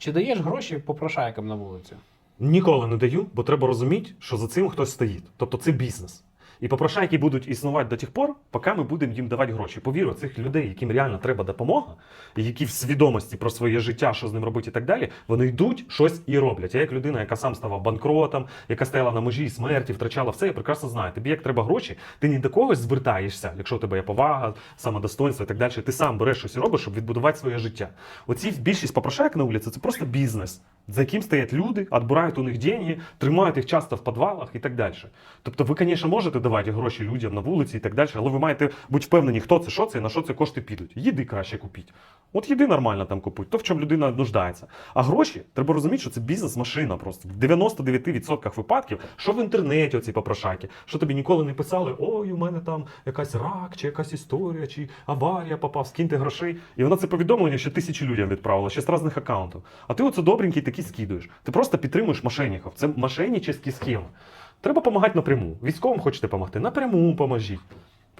Чи даєш гроші попрошайкам на вулицю? Ніколи не даю, бо треба розуміти, що за цим хтось стоїть. Тобто це бізнес. І попрошайки будуть існувати до тих пор, поки ми будемо їм давати гроші. Повірю, цих людей, яким реально треба допомога, які в свідомості про своє життя, що з ним робити і так далі, вони йдуть щось і роблять. Я як людина, яка сам ставав банкротом, яка стояла на межі смерті, втрачала все, я прекрасно знаю. Тобі як треба гроші, ти ні до когось звертаєшся, якщо у тебе є повага, самодостоинство і так далі. Ти сам береш щось і робиш, щоб відбудувати своє життя. Оці більшість попрошайок на вулиці це просто бізнес, за яким стоять люди, відбирають у них деньги, тримають їх часто в підвалах і так далі. Тобто, ви, звісно, можете давати гроші людям на вулиці і так далі, але ви маєте бути впевнені, хто це, що це і на що це кошти підуть. Їди краще купіть. От їди нормально там купують, то в чому людина нуждається. А гроші треба розуміти, що це бізнес-машина просто. В 99% випадків, що в інтернеті оці попрошайки, що тобі ніколи не писали, ой, у мене там якась рак, чи якась історія, чи аварія попав, скиньте грошей. І вона це повідомлення ще тисячі людям відправила, ще з різних аккаунтів. А ти оце добренький такий скидуєш. Ти просто підтримуєш мошенників. Це мошенническі схеми. Треба допомагати напряму. Військовим хочете допомогти, напряму поможіть.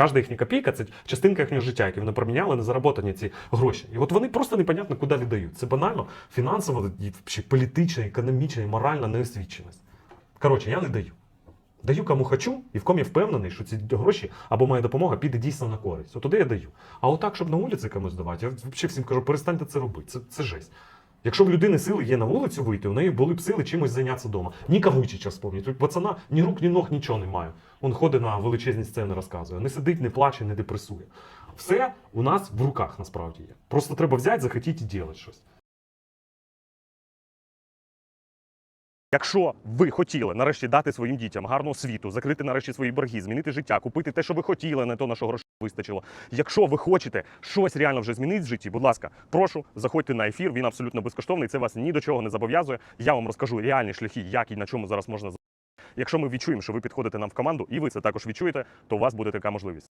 Кожна їхня копійка це частинка їхнього життя, яке вони проміняли на зароботані ці гроші. І от вони просто непонятно куди віддають. Це банально фінансово, політична, економічна і моральна неосвіченість. Коротше, я не даю. Даю кому хочу, і в ком я впевнений, що ці гроші або моя допомога піде дійсно на користь. От туди я даю. А отак, щоб на вулиці комусь давати, я взагалі всім кажу, перестаньте це робити. Це, це жесть. Якщо в людини сили є на вулицю вийти, у неї були б сили чимось зайнятися вдома. Ні Кавучича вспомніть. Тут пацана ні рук, ні ног, нічого немає. Він ходить на величезні сцени, розказує. Не сидить, не плаче, не депресує. Все у нас в руках насправді є. Просто треба взяти, захотіти і робити щось. Якщо ви хотіли нарешті дати своїм дітям гарну освіту, закрити нарешті свої борги, змінити життя, купити те, що ви хотіли, не то на що грошей вистачило. Якщо ви хочете щось реально вже змінити в житті, будь ласка, прошу, заходьте на ефір. Він абсолютно безкоштовний. Це вас ні до чого не зобов'язує. Я вам розкажу реальні шляхи, як і на чому зараз можна. Якщо ми відчуємо, що ви підходите нам в команду, і ви це також відчуєте, то у вас буде така можливість.